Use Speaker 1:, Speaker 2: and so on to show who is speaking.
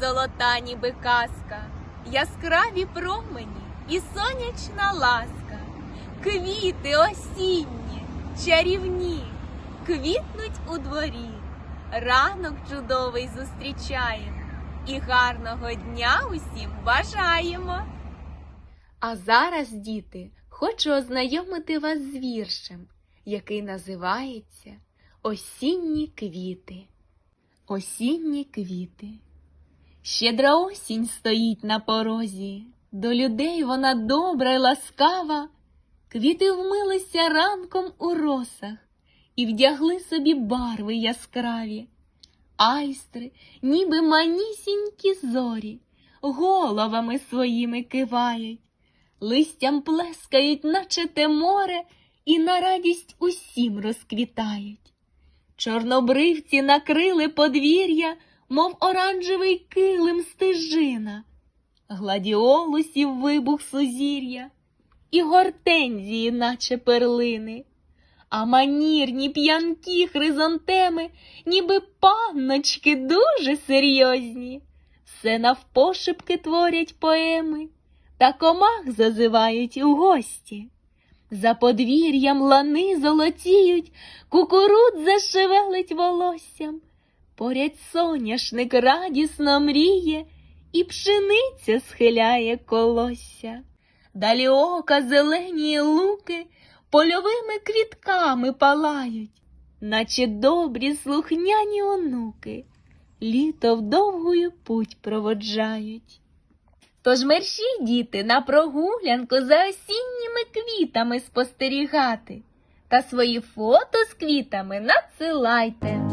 Speaker 1: золота, ніби казка, яскраві промені і сонячна ласка, квіти осінні, чарівні, квітнуть у дворі, ранок чудовий зустрічаємо і гарного дня усім бажаємо. А зараз, діти, хочу ознайомити вас з віршем, який називається Осінні квіти. Осінні квіти. Щедра осінь стоїть на порозі, до людей вона добра й ласкава. Квіти вмилися ранком у росах і вдягли собі барви яскраві. Айстри, ніби манісінькі зорі, головами своїми кивають, листям плескають, наче те море, і на радість усім розквітають. Чорнобривці накрили подвір'я, мов оранжевий килим стежина, гладіолусів вибух сузір'я, і гортензії, наче перлини, а манірні п'янкі хризантеми, ніби панночки дуже серйозні, все навпошепки творять поеми, та комах зазивають у гості. За подвір'ям лани золотіють, кукурудза шевелить волоссям, поряд соняшник радісно мріє, і пшениця схиляє колосся. Далі ока зелені луки польовими квітками палають, наче добрі слухняні онуки, літо в довгую путь проводжають. Тож мерші, діти, на прогулянку за осінніми квітами спостерігати та свої фото з квітами надсилайте.